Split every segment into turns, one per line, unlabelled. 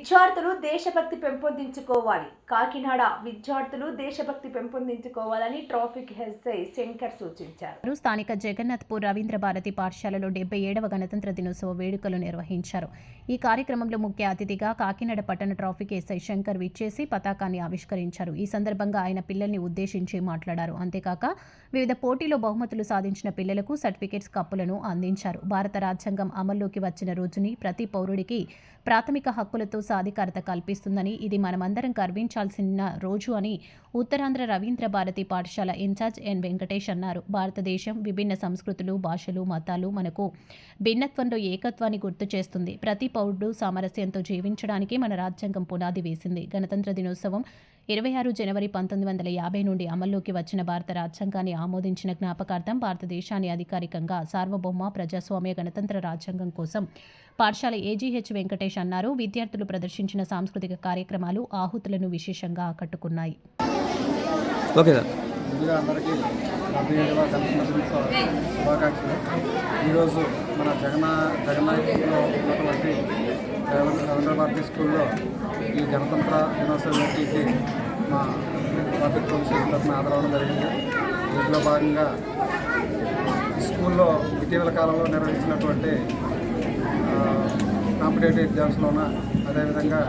విద్యార్థులు దేశభక్తి పెంపొందించుకోవాలి. కాకినాడ విద్యార్థులు దేశభక్తి పెంపొందించుకోవాలని ట్రాఫిక్ ఎస్ఐ శంకర్ సూచించారు.
స్థానిక జగన్నాథ్పూర్ రవీంద్ర భారతి పాఠశాలలో డెబ్బై ఏడవ గణతంత్ర దినోత్సవ వేడుకలు నిర్వహించారు. ఈ కార్యక్రమంలో ముఖ్య అతిథిగా కాకినాడ పట్టణ ట్రాఫిక్ ఎస్ఐ శంకర్ విచ్చేసి పతాకాన్ని ఆవిష్కరించారు. ఈ సందర్భంగా ఆయన పిల్లల్ని ఉద్దేశించి మాట్లాడారు. అంతేకాక వివిధ పోటీలో బహుమతులు సాధించిన పిల్లలకు సర్టిఫికేట్స్ కప్పులను అందించారు. భారత రాజ్యాంగం అమల్లోకి వచ్చిన రోజుని ప్రతి పౌరుడికి ప్రాథమిక హక్కులతో సాధికారత కల్పిస్తుందని ఇది మనమందరం గర్వించాల్సిన రోజు అని ఉత్తరాంధ్ర రవీంద్ర భారతి పాఠశాల ఇన్ఛార్జ్ ఎన్ వెంకటేష్ అన్నారు. భారతదేశం విభిన్న సంస్కృతులు భాషలు మతాలు మనకు భిన్నత్వంలో ఏకత్వాన్ని గుర్తు చేస్తుంది. ప్రతి పౌరుడు సామరస్యంతో జీవించడానికి మన రాజ్యాంగం పునాది వేసింది. గణతంత్ర దినోత్సవం ఇరవై ఆరు జనవరి పంతొమ్మిది వందల యాభై నుండి అమల్లోకి వచ్చిన భారత రాజ్యాంగాన్ని ఆమోదించిన జ్ఞాపకార్థం భారతదేశాన్ని అధికారికంగా సార్వభౌమ ప్రజాస్వామ్య గణతంత్ర రాజ్యాంగం కోసం పాఠశాల ఏజీహెచ్ వెంకటేష్ అన్నారు. విద్యార్థులు ప్రదర్శించిన సాంస్కృతిక కార్యక్రమాలు ఆహుతులను విశేషంగా ఆకట్టుకున్నాయి.
Okay sir.
ముందుగా అందరికీ డెబ్బై ఏడవ గణతంత్ర దినోత్సవ శుభాకాంక్షలు. ఈరోజు మన జగన ఉన్నటువంటి రవీంద్ర రవీంద్ర భారతి స్కూల్లో ఈ గణతంత్ర దినోత్సవ వేదికకి మా పబ్లిక్ పోలీస్ తరఫున ఆదరవడం జరిగింది. దీంట్లో భాగంగా స్కూల్లో ఇటీవల కాలంలో నిర్వహించినటువంటి కాంపిటేటివ్ ఎగ్జామ్స్లోన అదేవిధంగా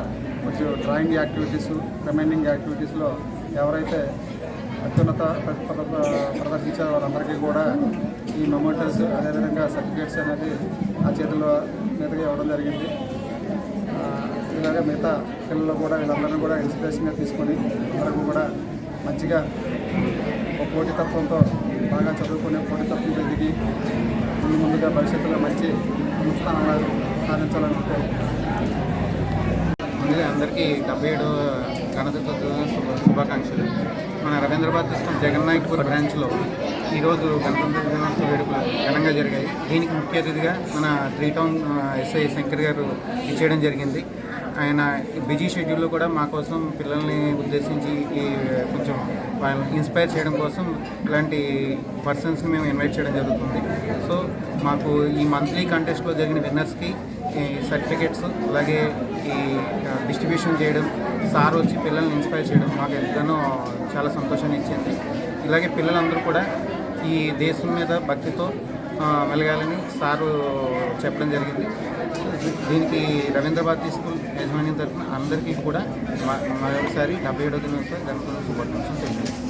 కొంచెం డ్రాయింగ్ యాక్టివిటీస్ రిమైనింగ్ యాక్టివిటీస్లో ఎవరైతే అత్యున్నత ప్రతిభ ప్రదర్శించే వారందరికీ కూడా ఈ మెమోటల్స్ అదేవిధంగా సర్టిఫికేట్స్ అనేది ఆ చేతుల మీదుగా ఇవ్వడం జరిగింది. ఇలాగే మిగతా పిల్లలు కూడా వీళ్ళందరినీ కూడా ఇన్స్పిరేషన్గా తీసుకొని అందరికీ కూడా మంచిగా ఒక పోటీతత్వంతో బాగా చదువుకునే పోటీతత్వంతో ఎదిగి ముందు ముందుగా భవిష్యత్తులో మంచి అనుష్ఠానాలు సాధించాలనుకో
ముందుగా అందరికీ డెబ్బై ఏడు గణతంత్ర శుభాకాంక్షలు. మన రవీంద్ర తీసుకున్న జగన్ జగన్నాథ్పూర్ బ్రాంచ్లో ఈరోజు గణతంత్ర దినోత్సవ వేడుకలు ఘనంగా జరిగాయి. దీనికి ముఖ్య అతిథిగా మన త్రీ టౌన్ ఎస్ఐ శంకర్ గారు ఇచ్చేయడం జరిగింది. ఆయన బిజీ షెడ్యూల్లో కూడా మా కోసం పిల్లల్ని ఉద్దేశించి ఈ కొంచెం వాళ్ళని ఇన్స్పైర్ చేయడం కోసం ఇలాంటి పర్సన్స్ని మేము ఇన్వైట్ చేయడం జరుగుతుంది. సో మాకు ఈ మంత్లీ కంటెస్ట్లో జరిగిన విన్నర్స్కి ఈ సర్టిఫికేట్స్ అలాగే ఈ డిస్ట్రిబ్యూషన్ చేయడం సార్ వచ్చి పిల్లల్ని ఇన్స్పైర్ చేయడం మాకు ఎంతగానో చాలా సంతోషాన్ని ఇచ్చింది. ఇలాగే పిల్లలందరూ కూడా ఈ దేశం మీద భక్తితో మెలగాలని సారు చెప్పడం జరిగింది. దీనికి రవీంద్ర స్కూల్ యాజమాన్యం తరఫున అందరికీ కూడా మరొకసారి డెబ్బై ఏడో దినోత్సవ గణతంత్ర శుభాకాంక్షలు తెలియజేస్తాను